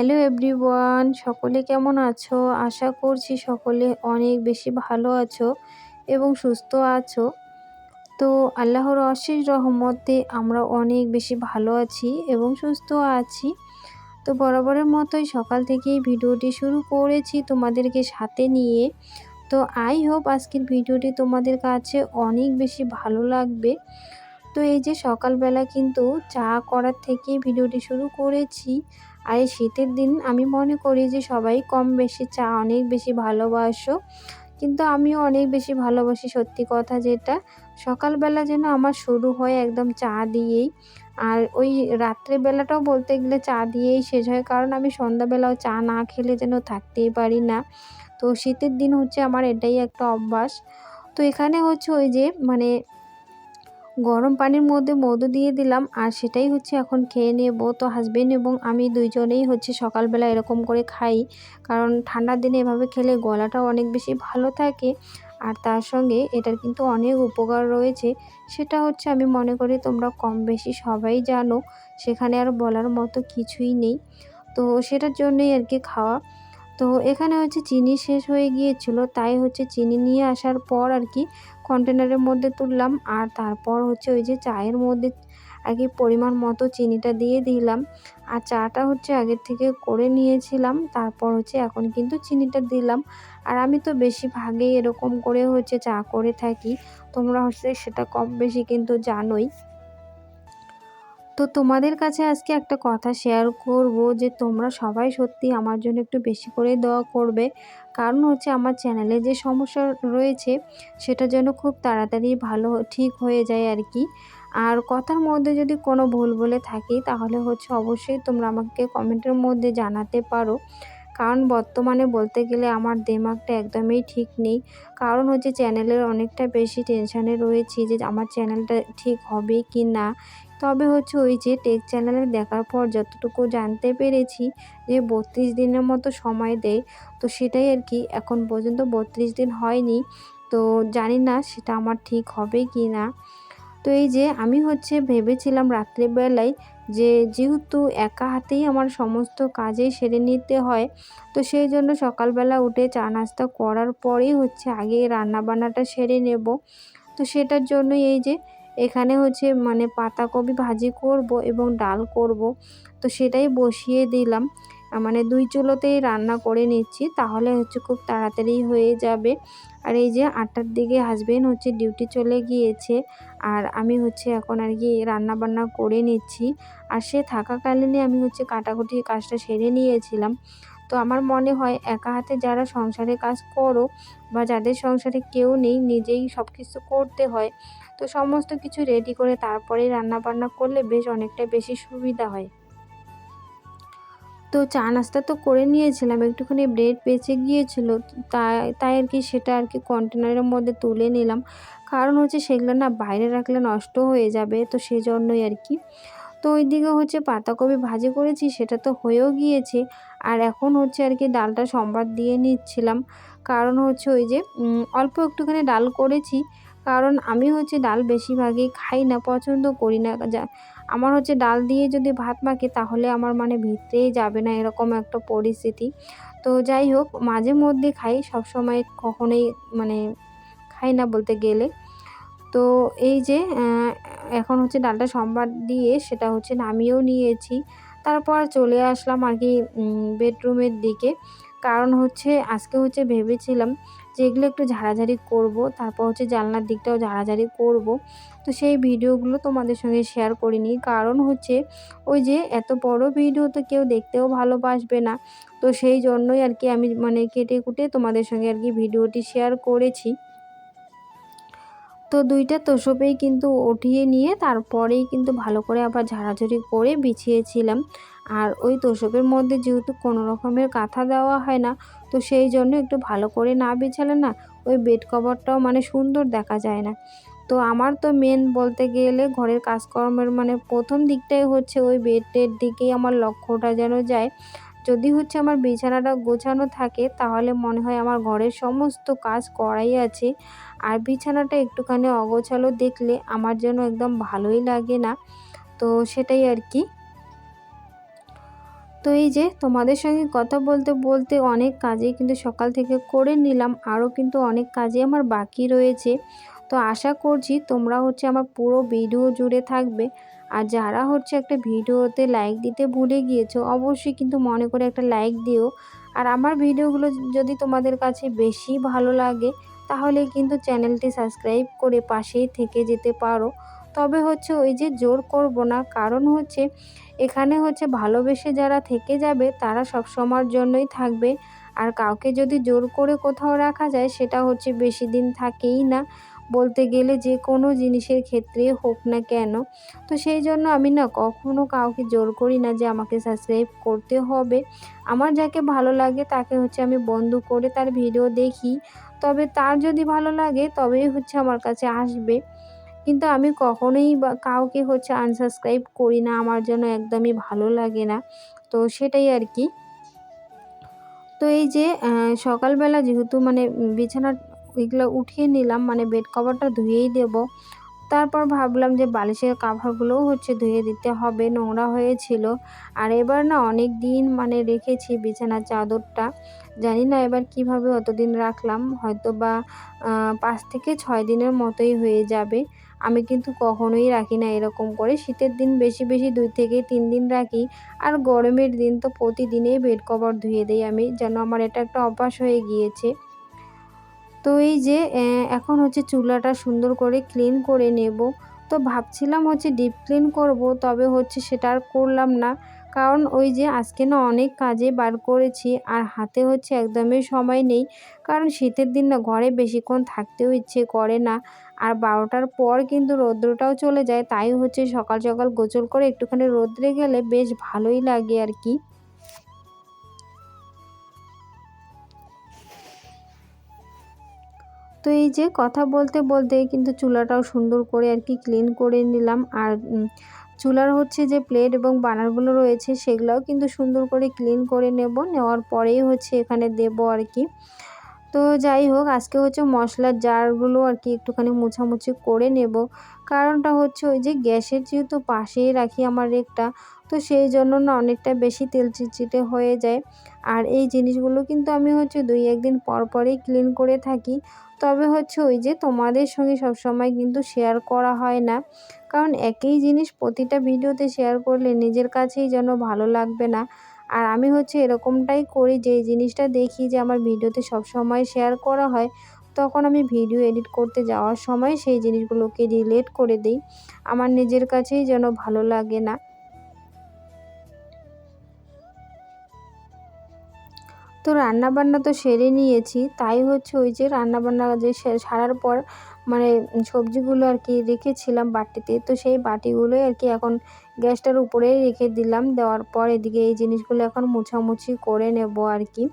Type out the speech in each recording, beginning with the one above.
Hello everyone, সকলে কেমন আছো? আশা করছি সকলে অনেক বেশি ভালো আছো এবং সুস্থ আছো। তো আল্লাহর অশেষ রহমতে আমরা অনেক বেশি ভালো আছি এবং সুস্থ আছি। তো বরাবরের মতোই সকাল থেকেই ভিডিওটি শুরু করেছি তোমাদেরকে সাথে নিয়ে। তো আই হোপ আজকের ভিডিওটি তোমাদের কাছে অনেক বেশি ভালো লাগবে। তো এই যে সকালবেলা কিন্তু চা করার থেকেই ভিডিওটি শুরু করেছি। আর এই শীতের দিন আমি মনে করি যে সবাই কম বেশি চা, অনেক বেশি ভালোবাসো। কিন্তু আমিও অনেক বেশি ভালোবাসি, সত্যি কথা যেটা। সকালবেলা যেন আমার শুরু হয় একদম চা দিয়েই। আর ওই রাত্রেবেলাটাও বলতে গেলে চা দিয়েই শেষ হয়। কারণ আমি সন্ধ্যাবেলাও চা না খেলে যেন থাকতেই পারি না। তো শীতের দিন হচ্ছে আমার এটাই একটা অভ্যাস। তো এখানে হচ্ছে ওই যে মানে গরম পানির মধ্যে মধু দিয়ে দিলাম, আর সেটাই হচ্ছে এখন খেয়ে নেব। তো হাজবেন্ড এবং আমি দুইজনেই হচ্ছে সকালবেলা এরকম করে খাই, কারণ ঠান্ডার দিনে এভাবে খেলে গলাটা অনেক বেশি ভালো থাকে। আর তার সঙ্গে এটার কিন্তু অনেক উপকার রয়েছে, সেটা হচ্ছে আমি মনে করি তোমরা কম বেশি সবাই জানো, সেখানে আর বলার মতো কিছুই নেই। তো সেটার জন্যই আর কি খাওয়া। তো এখানে হচ্ছে চিনি শেষ হয়ে গিয়েছিল, তাই হচ্ছে চিনি নিয়ে আসার পর আর কি কন্টেনারের মধ্যে তুললাম আর তারপর হচ্ছে ওই যে চায়ের মধ্যে আগে পরিমাণ মতো চিনিটা দিয়ে দিলাম। আর চাটা হচ্ছে আগের থেকে করে নিয়েছিলাম, তারপর হচ্ছে এখন কিন্তু চিনিটা দিলাম। আর আমি তো বেশি বেশিরভাগেই এরকম করে হচ্ছে চা করে থাকি, তোমরা হচ্ছে সেটা কম বেশি কিন্তু জানোই। তো তোমাদের কাছে আজকে একটা কথা শেয়ার করব যে তোমরা সবাই সত্যি আমার জন্য একটু বেশি করে দেওয়া করবে। কারণ হচ্ছে আমার চ্যানেলে যে সমস্যা রয়েছে, সেটা যেন খুব তাড়াতাড়ি ভালো ঠিক হয়ে যায় আর কি আর কথার মধ্যে যদি কোনো ভুল বলে থাকি, তাহলে হচ্ছে অবশ্যই তোমরা আমাকে কমেন্টের মধ্যে জানাতে পারো। কারণ বর্তমানে বলতে গেলে আমার দেমাগটা একদমই ঠিক নেই। কারণ হচ্ছে চ্যানেলের অনেকটা বেশি টেনশানে রয়েছি যে আমার চ্যানেলটা ঠিক হবে কি না। তবে হচ্ছে ওই যে টেক চ্যানেলে দেখার পর যতটুকু জানতে পেরেছি যে বত্রিশ দিনের মতো সময় দেয়, তো সেটাই আর কি এখন পর্যন্ত বত্রিশ দিন হয়নি, তো জানি না সেটা আমার ঠিক হবে কি না। তো এই যে আমি হচ্ছে ভেবেছিলাম রাত্রিবেলায় যে যেহেতু একা হাতেই আমার সমস্ত কাজেই সেরে নিতে হয়, তো সেই জন্য সকালবেলা উঠে চা নাস্তা করার পরেই হচ্ছে আগে রান্নাবান্নাটা সেরে নেব। তো সেটার জন্য এই যে এখানে হচ্ছে মানে পাতাকপি ভাজি করব এবং ডাল করব। তো সেটাই বসিয়ে দিলাম। মানে দুই চুলোতেই রান্না করে নিচ্ছি, তাহলে হচ্ছে খুব তাড়াতাড়ি হয়ে যাবে। আর এই যে আটটার দিকে হাজবেন্ড হচ্ছে ডিউটি চলে গিয়েছে, আর আমি হচ্ছে এখন আর কি রান্না বান্না করে নিচ্ছি। আর সে থাকাকালীনে আমি হচ্ছে কাটাকুটি কাজটা সেরে নিয়েছিলাম। তো আমার মনে হয় একা হাতে যারা সংসারে কাজ করো বা যাদের সংসারে কেউ নেই, নিজেই সব কিছু করতে হয়। তো সমস্ত কিছু রেডি করে তারপরে রান্না বান্না করলে বেশ অনেকটা বেশি সুবিধা হয়। তো চা নাস্তা তো করে নিয়েছিলাম, একটুখানি ব্রেড বেঁচে গিয়েছিল, তাই তাই আর কি সেটা আর কি কন্টেনারের মধ্যে তুলে নিলাম। কারণ হচ্ছে সেগুলো না বাইরে রাখলে নষ্ট হয়ে যাবে, তো সেই জন্যই আর কি। তো ওইদিকে হচ্ছে পাতাকপি ভাজি করেছি, সেটা তো হয়েও গিয়েছে। আর এখন হচ্ছে আর কি ডালটা সম্বাদ দিয়ে নিচ্ছিলাম। কারণ হচ্ছে ওই যে অল্প একটুখানি ডাল করেছি কারণ আমি হচ্ছে ডাল বেশিরভাগই খাই না, পছন্দ করি না। যা, আমার হচ্ছে ডাল দিয়ে যদি ভাত মাখি তাহলে আমার মানে ভিতরেই যাবে না এরকম একটা পরিস্থিতি। তো যাই হোক, মাঝে মধ্যে খাই, সবসময় কখনোই মানে খাই না বলতে গেলে। তো এই যে এখন হচ্ছে ডালটা সম্বার দিয়ে সেটা হচ্ছে নামিয়েও নিয়েছি। তারপর চলে আসলাম আর কি বেডরুমের দিকে। কারণ হচ্ছে আজকে হচ্ছে ভেবেছিলাম যে এগুলো একটু ঝাড়াঝাড়ি করব, তারপর হচ্ছে জানলার দিকটাও ঝাড়াঝাড়ি করব। তো সেই ভিডিওগুলো তোমাদের সঙ্গে শেয়ার করিনি, কারণ হচ্ছে ওই যে এত বড় ভিডিও তো কেউ দেখতেও ভালোবাসবে না। তো সেই জন্যই আর কি আমি মানে কেটে কুটে তোমাদের সঙ্গে আর কি ভিডিওটি শেয়ার করেছি। তো দুইটা তোষপেই কিন্তু উঠিয়ে নিয়ে তারপরেই কিন্তু ভালো করে আবার ঝাড়াঝাড়ি করে বিছিয়েছিলাম। আর ওই তোষকের মধ্যে যেহেতু কোনো রকমের কাঁথা দেওয়া হয় না, তো সেই জন্য একটু ভালো করে না বিছালে না ওই বেড কভারটাও মানে সুন্দর দেখা যায় না। তো আমার তো মেন বলতে গেলে ঘরের কাজকর্মের মানে প্রথম দিকটাই হচ্ছে ওই বেডের দিকেই আমার লক্ষ্যটা যেন যায়। যদি হচ্ছে আমার বিছানাটা গোছানো থাকে, তাহলে মনে হয় আমার ঘরের সমস্ত কাজ করাই আছে। আর বিছানাটা একটুখানি অগোছালো দেখলে আমার যেন একদম ভালোই লাগে না। তো সেটাই আর কি। তো এই যে তোমাদের সঙ্গে কথা বলতে বলতে অনেক কাজই কিন্তু সকাল থেকে করে নিলাম, আরও কিন্তু অনেক কাজই আমার বাকি রয়েছে। তো আশা করছি তোমরা হচ্ছে আমার পুরো ভিডিও জুড়ে থাকবে। আর যারা হচ্ছে একটা ভিডিওতে লাইক দিতে ভুলে গিয়েছো, অবশ্যই কিন্তু মনে করে একটা লাইক দিও। আর আমার ভিডিওগুলো যদি তোমাদের কাছে বেশি ভালো লাগে, তাহলে কিন্তু চ্যানেলটি সাবস্ক্রাইব করে পাশেই থেকে যেতে পারো। তবে হচ্ছে ওই যে জোর করব না। কারণ হচ্ছে এখানে হচ্ছে ভালোবেসে যারা থেকে যাবে, তারা সব সময়ের জন্যই থাকবে। আর কাউকে যদি জোর করে কোথাও রাখা যায়, সেটা হচ্ছে বেশি দিন থাকেই না। বলতে গেলে যে কোনো জিনিসের ক্ষেত্রে হোক না কেন। তো সেই জন্য আমি না কখনো কাউকে জোর করি না যে আমাকে সাবস্ক্রাইব করতে হবে। আমার যাকে ভালো লাগে তাকে হচ্ছে আমি বন্ধু করে তার ভিডিও দেখি। তবে তার যদি ভালো লাগে, তবেই হচ্ছে আমার কাছে আসবে। কিন্তু আমি কখনোই বা কাউকে হচ্ছে আনসাবস্ক্রাইব করি না, আমার জন্য একদমই ভালো লাগে না। তো সেটাই আর কি। তো এই যে সকালবেলা যেহেতু মানে বিছানা এগুলো উঠিয়ে নিলাম মানে বেড কভারটা ধুয়েই দেব। তারপর ভাবলাম যে বালিশের কাভারগুলোও হচ্ছে ধুয়ে দিতে হবে, নোংরা হয়েছিল। আর এবার না অনেক দিন মানে রেখেছি বিছানার চাদরটা। জানি না এবার কীভাবে অতদিন রাখলাম হয়তো বা পাঁচ থেকে ছয় দিনের মতোই হয়ে যাবে। আমি কিন্তু কখনোই রাখি না এরকম করে। শীতের দিন বেশি বেশি দুই থেকে তিন দিন রাখি। আর গরমের দিন তো প্রতিদিনেই বেড কভার ধুয়ে দিই আমি, যেন আমার এটা একটা অভ্যাস হয়ে গিয়েছে। তো এই যে এখন হচ্ছে চুলাটা সুন্দর করে ক্লিন করে নেব। তো ভাবছিলাম হচ্ছে ডিপ ক্লিন করব, তবে হচ্ছে সেটা আর করলাম না। কারণ ওই যে আজকে না অনেক কাজে বার করেছি, আর হাতে হচ্ছে একদমই সময় নেই। কারণ শীতের দিন না ঘরে বেশিক্ষণ থাকতেও ইচ্ছে করে না। আর বারোটার পর কিন্তু রৌদ্রটাও চলে যায়। তাই হচ্ছে সকাল সকাল গোচল করে একটুখানি রোদ্রে গেলে বেশ ভালোই লাগে আর কি। তো এই যে কথা বলতে বলতে কিন্তু চুলাটাও সুন্দর করে আর কি ক্লিন করে নিলাম। আর চুলার হচ্ছে যে প্লেট এবং বানারগুলো রয়েছে সেগুলোও কিন্তু সুন্দর করে ক্লিন করে নেব। নেওয়ার পরেই হচ্ছে এখানে দেব আর কি। তো যাই হোক, আজকে হচ্ছে মশলার জারগুলো আর কি একটুখানি মুছামুছি করে নেব। কারণটা হচ্ছে ওই যে গ্যাসের যেহেতু পাশেই রাখি আমার রেকটা, তো সেই জন্য না অনেকটা বেশি তেল চিটচিটে হয়ে যায়। আর এই জিনিসগুলো কিন্তু আমি হচ্ছে দুই একদিন পর পরেই ক্লিন করে থাকি। তবে হচ্ছে ওই যে তোমাদের সঙ্গে সবসময় কিন্তু শেয়ার করা হয় না। কারণ একই জিনিস প্রতিটা ভিডিওতে শেয়ার করলে নিজের কাছেই যেন ভালো লাগবে না। আর আমি হচ্ছে এরকমটাই করি, যে জিনিসটা দেখি যে আমার ভিডিওতে সব সময় শেয়ার করা হয়, তখন আমি ভিডিও এডিট করতে যাওয়ার সময় সেই জিনিসগুলোকে রিলেট করে দিই। আমার নিজের কাছেই যেন ভালো লাগে না। তো রান্নাবান্না তো সেরে নিয়েছি, তাই হচ্ছে ওই যে রান্নাবান্না যে সারার পর মানে সবজিগুলো আর কি রেখেছিলাম বাটিতে। তো সেই বাটিগুলোই আর কি এখন গ্যাসটার উপরেই রেখে দিলাম। দেওয়ার পর এদিকে এই জিনিসগুলো এখন মুছামুছি করে নেব আর কি।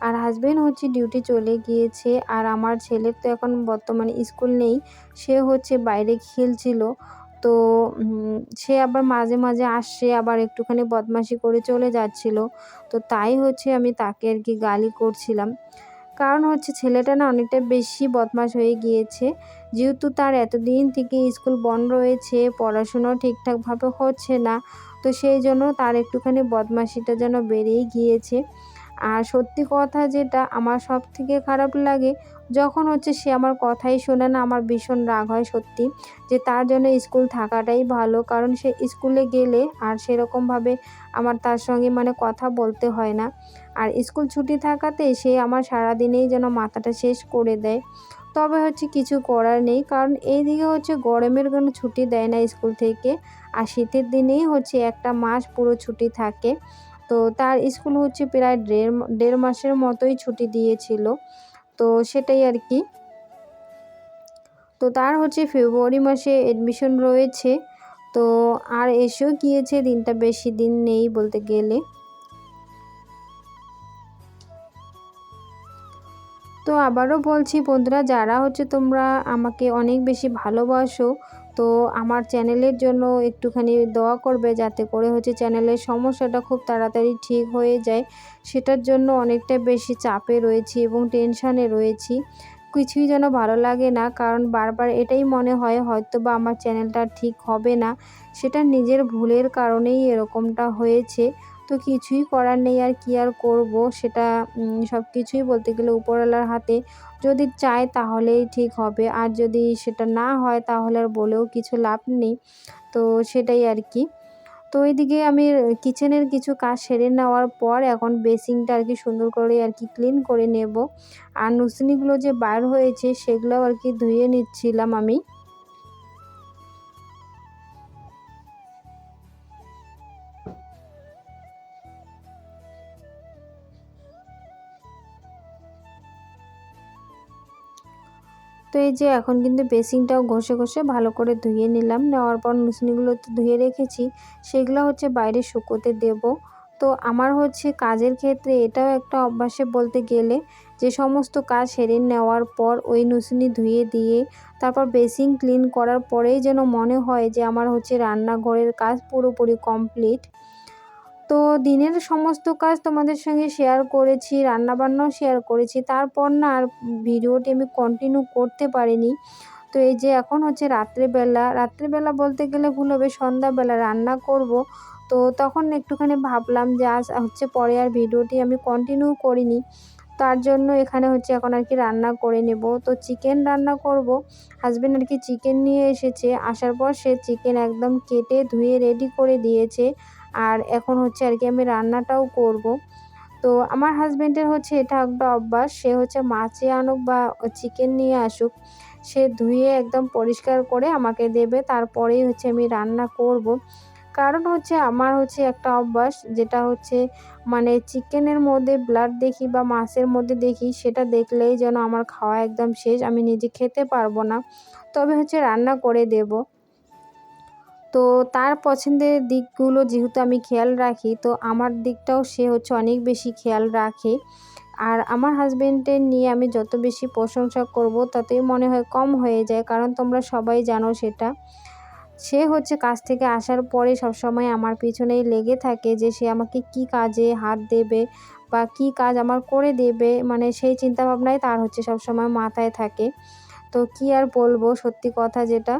আর হাজব্যান্ড হচ্ছে ডিউটি চলে গিয়েছে আর আমার ছেলের তো এখন বর্তমানে স্কুল নেই। সে হচ্ছে বাইরে খেলছিল। তো সে আবার মাঝে মাঝে আসছে, আবার একটুখানি বদমাশি করে চলে যাচ্ছিল। তো তাই হচ্ছে আমি তাকে আর কি গালি করছিলাম। কারণ হচ্ছে ছেলেটা না অনেকটা বেশি বদমাশ হয়ে গিয়েছে। যেহেতু তার এতদিন থেকে স্কুল বন্ধ রয়েছে পড়াশুনো ঠিকঠাকভাবে হচ্ছে না, তো সেই জন্য তার একটুখানি বদমাশিটা যেন বেড়েই গিয়েছে। আর সত্যি কথা যেটা, আমার সব থেকে খারাপ লাগে, যখন হচ্ছে সে আমার কথাই শোনে না, আমার ভীষণ রাগ হয় সত্যি, যে তার জন্য স্কুল থাকাটাই ভালো, কারণ সে স্কুলে গেলে আর সেরকমভাবে আমার তার সঙ্গে মানে কথা বলতে হয় না। আর স্কুল ছুটি থাকাতে সে আমার সারাদিনেই যেন মাথাটা শেষ করে দেয়। তবে হচ্ছে কিছু করার নেই, কারণ এইদিকে হচ্ছে গরমের কোনো ছুটি দেয় না স্কুল থেকে, আর শীতের দিনেই হচ্ছে একটা মাস পুরো ছুটি থাকে। তো তার স্কুল হচ্ছে প্রায় দেড় দেড় মাসের মতোই ছুটি দিয়েছিল। তো সেটাই আর কি। তো তার হচ্ছে ফেব্রুয়ারি মাসে অ্যাডমিশন রয়েছে। তো আর এসেও গিয়েছে, দিনটা বেশি দিন নেই বলতে গেলে। তো আবারও বলছি, বন্ধুরা, যারা হচ্ছে তোমরা আমাকে অনেক বেশি ভালোবাসো, তো আমার চ্যানেলের জন্য একটুখানি দোয়া করবে যাতে করে হচ্ছে চ্যানেলের সমস্যাটা খুব তাড়াতাড়ি ঠিক হয়ে যায়। সেটার জন্য অনেকটা বেশি চাপে রয়েছি এবং টেনশানে রয়েছি। কিছুই যেন ভালো লাগে না, কারণ বারবার এটাই মনে হয় হয়তো বা আমার চ্যানেলটা ঠিক হবে না। সেটা নিজের ভুলের কারণেই এরকমটা হয়েছে। তো কিছুই করার নেই আর কি আর করব সেটা সব কিছুই বলতে গেলে উপরওয়ালার হাতে। যদি চায় তাহলেই ঠিক হবে, আর যদি সেটা না হয় তাহলে আর বলেও কিছু লাভ নেই। তো সেটাই আর কি। তো এইদিকে আমি কিচেনের কিছু কাজ সেরে নেওয়ার পর এখন বেসিংটা আর কি সুন্দর করে আর কি ক্লিন করে নেব। আর নুসনিগুলো যে বার হয়েছে সেগুলোও আর কি ধুয়ে নিচ্ছিলাম আমি। তো এই যে এখন কিন্তু বেসিনটাও ঘষে ঘষে ভালো করে ধুয়ে নিলাম। নেওয়ার পর নুসনিগুলো তো ধুয়ে রেখেছি। সেগুলো হচ্ছে বাইরে শুকোতে দেব। তো আমার হচ্ছে কাজের ক্ষেত্রে এটাও একটা অভ্যাসে বলতে গেলে যে সমস্ত কাজ সেরে নেওয়ার পর ওই নুসনি ধুয়ে দিয়ে তারপর বেসিন ক্লিন করার পরেই যেন মনে হয় যে আমার হচ্ছে রান্নাঘরের কাজ পুরোপুরি কমপ্লিট। তো দিনের সমস্ত কাজ তোমাদের সঙ্গে শেয়ার করেছি, রান্নাবান্নাও শেয়ার করেছি। তারপর না আর ভিডিওটি আমি কন্টিনিউ করতে পারিনি। তো এই যে এখন হচ্ছে রাত্রেবেলা রাত্রেবেলা বলতে গেলে ভুল হবে, সন্ধ্যাবেলা রান্না করব। তো তখন একটুখানি ভাবলাম যে আজ হচ্ছে পরে আর ভিডিওটি আমি কন্টিনিউ করিনি। তার জন্য এখানে হচ্ছে এখন আর কি রান্না করে নেব। তো চিকেন রান্না করব। হাজব্যান্ড আর কি চিকেন নিয়ে এসেছে। আসার পর সে চিকেন একদম কেটে ধুয়ে রেডি করে দিয়েছে। আর এখন হচ্ছে আর কি আমি রান্নাটাও করব। তো আমার হাজব্যান্ডের হচ্ছে এটা একটা অভ্যাস, সে হচ্ছে মাছে আনুক বা চিকেন নিয়ে আসুক, সে ধুয়ে একদম পরিষ্কার করে আমাকে দেবে, তারপরেই হচ্ছে আমি রান্না করব। কারণ হচ্ছে আমার হচ্ছে একটা অভ্যাস, যেটা হচ্ছে মানে চিকেনের মধ্যে ব্লাড দেখি বা মাছের মধ্যে দেখি, সেটা দেখলেই যেন আমার খাওয়া একদম শেষ, আমি নিজে খেতে পারব না। তবে হচ্ছে রান্না করে দেব। তো তার পছন্দের দিকগুলো যেহেতু আমি খেয়াল রাখি, তো আমার দিকটাও সে হচ্ছে অনেক বেশি খেয়াল রাখে। আর আমার হাজব্যান্ডের নিয়ে আমি যত বেশি প্রশংসা করব, ততই মনে হয় কম হয়ে যায়, কারণ তোমরা সবাই জানো সেটা। সে হচ্ছে কাজ থেকে আসার পরে সবসময় আমার পিছনেই লেগে থাকে যে সে আমাকে কি কাজে হাত দেবে বা কি কাজ আমার করে দেবে মানে সেই চিন্তাভাবনাই তার হচ্ছে সবসময় মাথায় থাকে। তো কি আর বলব সত্যি কথা যেটা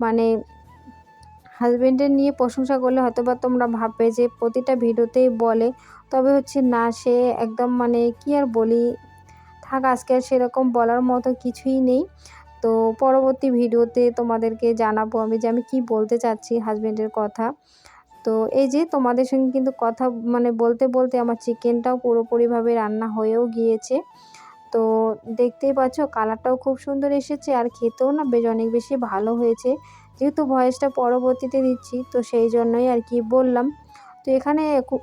মানে হাজব্যান্ডের নিয়ে প্রশংসা করলে হয়তো বা তোমরা ভাববে যে প্রতিটা ভিডিওতেই বলে। তবে হচ্ছে না, সে একদম মানে কি আর বলি, থাক আজকে আর সেরকম বলার মতো কিছুই নেই। তো পরবর্তী ভিডিওতে তোমাদেরকে জানাব আমি যে আমি কি বলতে চাচ্ছি হাজব্যান্ডের কথা। তো এই যে তোমাদের সঙ্গে কিন্তু কথা মানে বলতে বলতে আমার চিকেনটাও পুরোপুরিভাবে রান্না হয়েও গিয়েছে। তো দেখতেই পাচ্ছ কালারটাও খুব সুন্দর এসেছে আর খেতেও না বেশ অনেক বেশি ভালো হয়েছে। যেহেতু ভয়েসটা পরবর্তীতে দিচ্ছি, তো সেই জন্যই আর কি বললাম। তো এখানে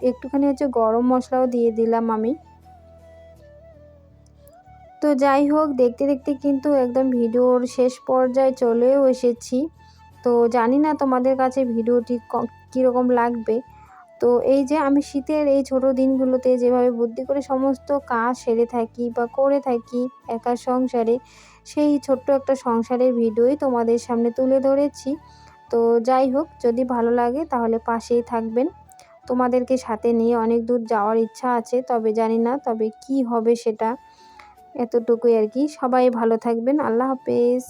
একটুখানি হচ্ছে গরম মশলাও দিয়ে দিলাম আমি। তো যাই হোক, দেখতে দেখতে কিন্তু একদম ভিডিওর শেষ পর্যায়ে চলেও এসেছি। তো জানি না তোমাদের কাছে ভিডিওটি কীরকম লাগবে। তো এই যে আমি শীতের এই ছোট দিনগুলোতে যেভাবে বুদ্ধি করে সমস্ত কাজ সেরে থাকি বা করে থাকি একা সংসারে, সেই ছোট্ট একটা সংসারের ভিডিওই তোমাদের সামনে তুলে ধরেছি। তো যাই হোক, যদি ভালো লাগে তাহলে পাশেই থাকবেন। তোমাদেরকে সাথে নিয়ে অনেক দূর যাওয়ার ইচ্ছা আছে, তবে জানি না তবে কি হবে সেটা, এতটুকুই আর কি। সবাই ভালো থাকবেন। আল্লাহ হাফেজ।